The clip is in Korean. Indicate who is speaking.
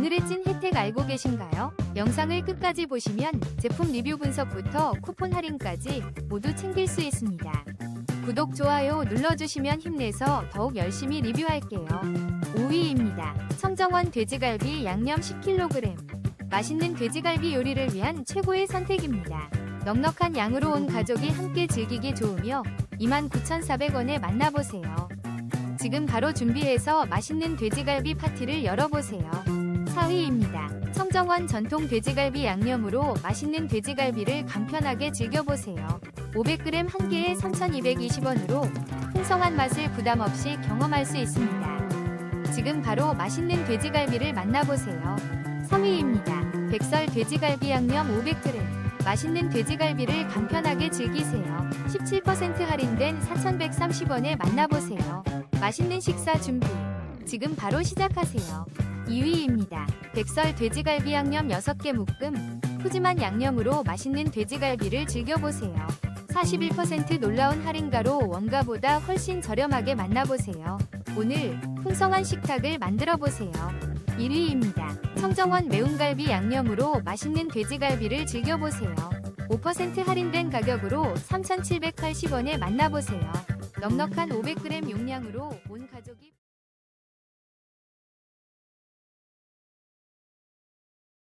Speaker 1: 오늘의 찐 혜택 알고 계신가요? 영상을 끝까지 보시면 제품 리뷰 분석부터 쿠폰 할인까지 모두 챙길 수 있습니다. 구독, 좋아요 눌러주시면 힘내서 더욱 열심히 리뷰할게요. 5위입니다. 청정원 돼지갈비 양념 10kg. 맛있는 돼지갈비 요리를 위한 최고의 선택입니다. 넉넉한 양으로 온 가족이 함께 즐기기 좋으며 29,400원에 만나보세요. 지금 바로 준비해서 맛있는 돼지갈비 파티를 열어보세요. 4위입니다. 청정원 전통 돼지갈비 양념으로 맛있는 돼지갈비를 간편하게 즐겨보세요. 500g 한 개에 3,220원으로 풍성한 맛을 부담 없이 경험할 수 있습니다. 지금 바로 맛있는 돼지갈비를 만나보세요. 3위입니다. 백설 돼지갈비 양념 500g. 맛있는 돼지갈비를 간편하게 즐기세요. 17% 할인된 4,130원에 만나보세요. 맛있는 식사 준비. 지금 바로 시작하세요. 2위입니다. 백설 돼지갈비 양념 6개 묶음. 푸짐한 양념으로 맛있는 돼지갈비를 즐겨보세요. 41% 놀라운 할인가로 원가보다 훨씬 저렴하게 만나보세요. 오늘 풍성한 식탁을 만들어 보세요. 1위입니다. 청정원 매운갈비 양념으로 맛있는 돼지갈비를 즐겨보세요. 5% 할인된 가격으로 3,780원에 만나보세요. 넉넉한 500g 용량으로 온 가족이